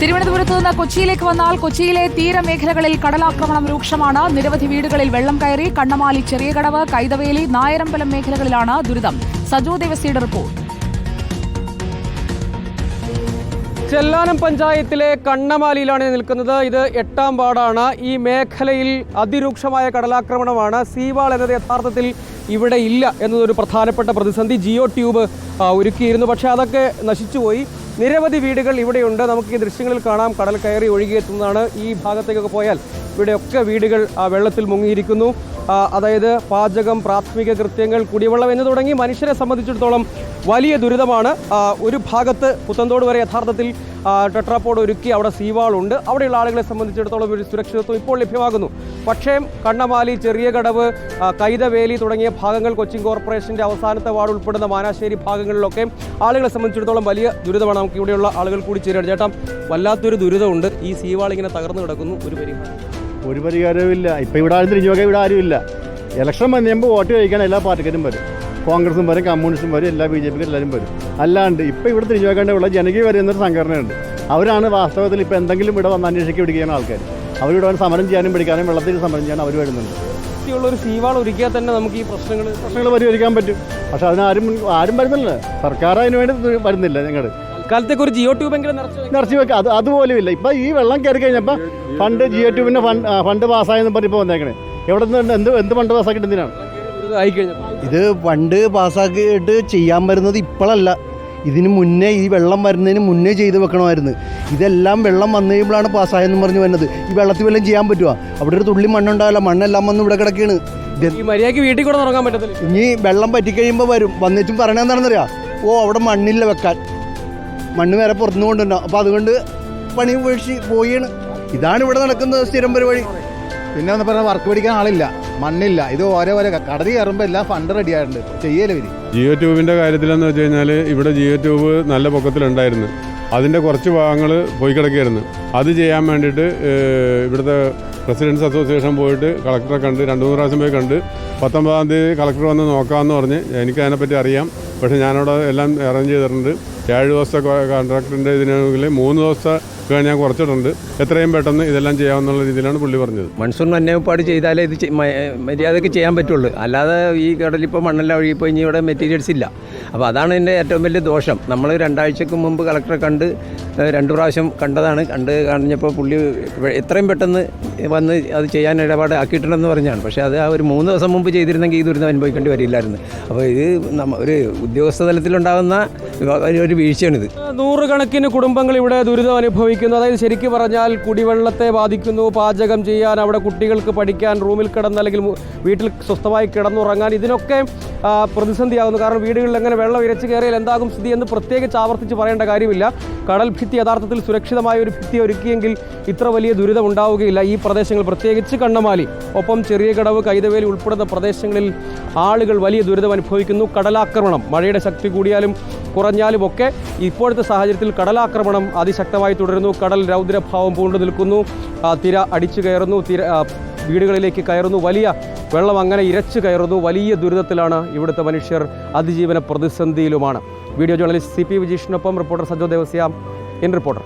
തിരുവനന്തപുരത്ത് നിന്ന് കൊച്ചിയിലേക്ക് വന്നാൽ കൊച്ചിയിലെ തീരമേഖലകളിൽ കടലാക്രമണം രൂക്ഷമാണ്. നിരവധി വീടുകളിൽ വെള്ളം കയറി കണ്ണമാലി ചെറിയകടവ് കൈതവേലി നായരമ്പലം മേഖലകളിലാണ് ദുരിതം. സജു ദേവസിയുടെ റിപ്പോർട്ട്. ചെല്ലാനം പഞ്ചായത്തിലെ കണ്ണമാലിയിലാണ് നിൽക്കുന്നത്. ഇത് എട്ടാം വാർഡാണ്. ഈ മേഖലയിൽ അതിരൂക്ഷമായ കടലാക്രമണമാണ്. സീവാൾ എന്നത് യഥാർത്ഥത്തിൽ ഇവിടെ ഇല്ല എന്നതൊരു പ്രധാനപ്പെട്ട പ്രതിസന്ധി. ജിയോ ട്യൂബ് ഒരുക്കിയിരുന്നു. പക്ഷേ അതൊക്കെ നശിച്ചുപോയി. നിരവധി വീടുകൾ ഇവിടെയുണ്ട്. നമുക്ക് ഈ ദൃശ്യങ്ങളിൽ കാണാം. കടൽ കയറി ഒഴുകിയെത്തുന്നതാണ് ഈ ഭാഗത്തേക്കൊക്കെ പോയാൽ ഇവിടെയൊക്കെ വീടുകൾ ആ, വെള്ളത്തിൽ മുങ്ങിയിരിക്കുന്നു. അതായത് പാചകം പ്രാഥമിക കൃത്യങ്ങൾ കുടിവെള്ളം എന്ന് തുടങ്ങി മനുഷ്യരെ സംബന്ധിച്ചിടത്തോളം വലിയ ദുരിതമാണ്. ഒരു ഭാഗത്ത് പുത്തന്തോട് വരെ യഥാർത്ഥത്തിൽ ടെട്രാപ്പോട് ഒരുക്കി അവിടെ സീവാളുണ്ട്. അവിടെയുള്ള ആളുകളെ സംബന്ധിച്ചിടത്തോളം ഒരു സുരക്ഷിതത്വം ഇപ്പോൾ ലഭ്യമാകുന്നു. പക്ഷേ കണ്ണമാലി ചെറിയ കടവ് കൈതവേലി തുടങ്ങിയ ഭാഗങ്ങൾ കൊച്ചിൻ കോർപ്പറേഷന്റെ അവസാനത്തെ വാർഡ് ഉൾപ്പെടുന്ന മാനാശ്ശേരി ഭാഗങ്ങളിലൊക്കെ ആളുകളെ സംബന്ധിച്ചിടത്തോളം വലിയ ദുരിതമാണ്. നമുക്ക് ഇവിടെയുള്ള ആളുകൾ കൂടി ചേരുകയാണ്. ചേട്ടാ വല്ലാത്തൊരു ദുരിതമുണ്ട്. ഈ സീവാൾ ഇങ്ങനെ തകർന്നു കിടക്കുന്നു. ഒരു പരിഹാരം. ഒരു പരിഹാരവുമില്ല. ഇപ്പം ഇവിടെ ആരും തിരിഞ്ഞു ഇവിടെ ആരും ഇല്ല ഇലക്ഷൻ വന്നുമ്പോൾ വോട്ട് ചോദിക്കാൻ എല്ലാ പാർട്ടിക്കാരും വരും. കോൺഗ്രസും വരും കമ്മ്യൂണിസ്റ്റും വരും എല്ലാ ബി ജെ പിക്കും എല്ലാവരും വരും. അല്ലാണ്ട് ഇപ്പം ഇവിടെ തിരിഞ്ഞു നോക്കാണ്ടുള്ള ജനകീയ വരുന്നൊരു സംഘടനയുണ്ട്. അവരാണ് വാസ്തവത്തിൽ ഇപ്പോൾ എന്തെങ്കിലും ഇവിടെ വന്ന് അന്വേഷിക്കുക പിടിക്കുന്ന ആൾക്കാർ അവരിവിടെ വന്ന് സമരം ചെയ്യാനും പിടിക്കാനും വെള്ളത്തിൽ സമരം ചെയ്യാനും അവർ വരുന്നുണ്ട്. ഒരു സീവാൾ ഒരുക്കിയാൽ തന്നെ നമുക്ക് ഈ പ്രശ്നങ്ങൾ പ്രശ്നങ്ങൾ പരിഹരിക്കാൻ പറ്റും. പക്ഷെ അതിനാരും ആരും വരുന്നില്ല. സർക്കാർ അതിന് വേണ്ടി വരുന്നില്ല ഞങ്ങൾ കാലത്തേക്ക് ഒരു ജിയോ ട്യൂബെങ്കിലും നിറച്ചു വെക്കാം. നിറച്ച് വെക്കുക അത് അതുപോലും ഇല്ല ഇപ്പം ഈ വെള്ളം കയറി കഴിഞ്ഞപ്പോൾ ഫണ്ട് ജിയോ ട്യൂബിന്റെ ഫണ്ട് ഫണ്ട് പാസ്സായെന്ന് പറഞ്ഞിപ്പോൾ വന്നേക്കണേ. എവിടെ നിന്ന് എന്ത് എന്ത് ഫണ്ട് പാസ്സാക്കിയിട്ട് എന്തിനാണ്? ഇത് പണ്ട് പാസ്സാക്കിയിട്ട് ചെയ്യാൻ വരുന്നത് ഇപ്പോഴല്ല ഇതിന് മുന്നേ ഈ വെള്ളം വരുന്നതിന് മുന്നേ ചെയ്ത് വെക്കണമായിരുന്നു. ഇതെല്ലാം വെള്ളം വന്നു കഴിയുമ്പോഴാണ് പാസ്സായെന്ന് പറഞ്ഞ് വരുന്നത് ഈ വെള്ളത്തിൽ വല്ലതും ചെയ്യാൻ പറ്റുമോ അവിടെ ഒരു തുള്ളി മണ്ണുണ്ടാവില്ല. മണ്ണെല്ലാം വന്ന് ഇവിടെ കിടക്കുകയാണ് മര്യാദയ്ക്ക് വീട്ടിൽ കൂടെ തുടങ്ങാൻ പറ്റത്തില്ല. ഇനി വെള്ളം പറ്റിക്കഴിയുമ്പോൾ വരും. വന്നിട്ടും പറയണെന്താണെന്നറിയാം ഓ അവിടെ മണ്ണില്ല വെക്കാൻ. മണ്ണ് വേറെ പുറത്തുനിന്ന് കൊണ്ടുവരണം അപ്പോൾ അതുകൊണ്ട് പണി ഉപേക്ഷിച്ച് പോയാണ്. ഇതാണ് ഇവിടെ നടക്കുന്നത് സ്ഥിരം പരിപാടി. പിന്നെ എന്ന് പറഞ്ഞാൽ വർക്ക് പിടിക്കാൻ ആളില്ല. മണ്ണില്ല. ഇത് ഓരോ ഓരോ കടതി കയറുമ്പോൾ എല്ലാം ഫണ്ട് റെഡി ആയിട്ടുണ്ട്. ചെയ്യൽ ഇവർ? ജിയോ ട്യൂബിന്റെ കാര്യത്തിലെന്ന് വെച്ച് കഴിഞ്ഞാൽ ഇവിടെ ജിയോ ട്യൂബ് നല്ല പൊക്കത്തിലുണ്ടായിരുന്നു. അതിന്റെ കുറച്ച് ഭാഗങ്ങൾ പോയി കിടക്കുകയായിരുന്നു. അത് ചെയ്യാൻ വേണ്ടിയിട്ട് ഇവിടുത്തെ റെസിഡൻസ് അസോസിയേഷൻ പോയിട്ട് കളക്ടറെ കണ്ട് രണ്ട് മൂന്ന് പ്രാവശ്യം പോയി കണ്ട് പത്തൊമ്പതാം തീയതി കളക്ടർ വന്ന് നോക്കാമെന്ന് പറഞ്ഞ് എനിക്ക് അതിനെപ്പറ്റി അറിയാം. പക്ഷേ ഞാനവിടെ എല്ലാം അറേഞ്ച് ചെയ്തിട്ടുണ്ട്. ഏഴ് ദിവസത്തെ കോൺട്രാക്ടറിന്റെ ഇതിനാണെങ്കിൽ മൂന്ന് ദിവസത്തെ ഞാൻ കുറച്ചിട്ടുണ്ട്. എത്രയും പെട്ടെന്ന് ഇതെല്ലാം ചെയ്യാമെന്നുള്ള രീതിയിലാണ് പുള്ളി പറഞ്ഞത്. മൺസൂൺ മഞ്ഞപ്പാട് ചെയ്താലേ ഇത് മര്യാദയ്ക്ക് ചെയ്യാൻ പറ്റുള്ളൂ. അല്ലാതെ ഈ കടലിപ്പോൾ മണ്ണെല്ലാം ഒഴുകിപ്പോയി ഇനി ഇവിടെ മെറ്റീരിയൽസ് ഇല്ല. അപ്പോൾ അതാണ് എന്റെ ഏറ്റവും വലിയ ദോഷം. നമ്മൾ രണ്ടാഴ്ചക്ക് മുമ്പ് കളക്ടറെ കണ്ട് രണ്ട് പ്രാവശ്യം കണ്ടതാണ്. കണ്ട് കഴിഞ്ഞപ്പോൾ പുള്ളി എത്രയും പെട്ടെന്ന് വന്ന് അത് ചെയ്യാൻ ഇടപാട് ആക്കിയിട്ടുണ്ടെന്ന് പറഞ്ഞാണ്. പക്ഷേ അത് ആ ഒരു മൂന്ന് ദിവസം മുമ്പ് ചെയ്തിരുന്നെങ്കിൽ ദുരിതം അനുഭവിക്കേണ്ടി വരില്ലായിരുന്നു. അപ്പോൾ ഇത് ഒരു ഉദ്യോഗസ്ഥ തലത്തിലുണ്ടാകുന്ന ഒരു- വീഴ്ചയാണിത്. നൂറുകണക്കിന് കുടുംബങ്ങൾ ഇവിടെ ദുരിതം അനുഭവിക്കുന്നു. അതായത് ശരിക്കും പറഞ്ഞാൽ കുടിവെള്ളത്തെ ബാധിക്കുന്നു പാചകം ചെയ്യാൻ അവിടെ കുട്ടികൾക്ക് പഠിക്കാൻ റൂമിൽ കിടന്ന് അല്ലെങ്കിൽ വീട്ടിൽ സ്വസ്ഥമായി കിടന്നുറങ്ങാൻ ഇതിനൊക്കെ പ്രതിസന്ധിയാകുന്നു കാരണം വീടുകളിൽ എങ്ങനെ വെള്ളം ഇരച്ചു കയറിയാൽ എന്താകും സ്ഥിതി എന്ന് പ്രത്യേകിച്ച് ആവർത്തിച്ച് പറയേണ്ട കാര്യമില്ല. കടൽ ഭിത്തി യഥാർത്ഥത്തിൽ സുരക്ഷിതമായ ഒരു ഭിത്തി ഒരുക്കിയെങ്കിൽ ഇത്ര വലിയ ദുരിതം ഉണ്ടാവുകയില്ല. ഈ പ്രദേശങ്ങൾ പ്രത്യേകിച്ച് കണ്ണമാലി ഒപ്പം ചെറിയ കടവ് കൈതവേലി ഉൾപ്പെടുന്ന പ്രദേശങ്ങളിൽ ആളുകൾ വലിയ ദുരിതം അനുഭവിക്കുന്നു. കടലാക്രമണം മഴയുടെ ശക്തി കൂടിയാലും കുറഞ്ഞാലും ഒക്കെ ഇപ്പോഴത്തെ സാഹചര്യത്തിൽ കടലാക്രമണം അതിശക്തമായി തുടരുന്നു. കടൽ രൗദ്രഭാവം പൂണ്ടു നിൽക്കുന്നു. തിര അടിച്ചു കയറുന്നു. തിര വീടുകളിലേക്ക് കയറുന്നു. വലിയ വെള്ളം അങ്ങനെ ഇരച്ചു കയറുന്നു. വലിയ ദുരിതത്തിലാണ് ഇവിടുത്തെ മനുഷ്യർ അതിജീവന പ്രതിസന്ധിയിലുമാണ്. Video journalist C P വിജീഷിനൊപ്പം reporter Sajo Devasyam. In reporter.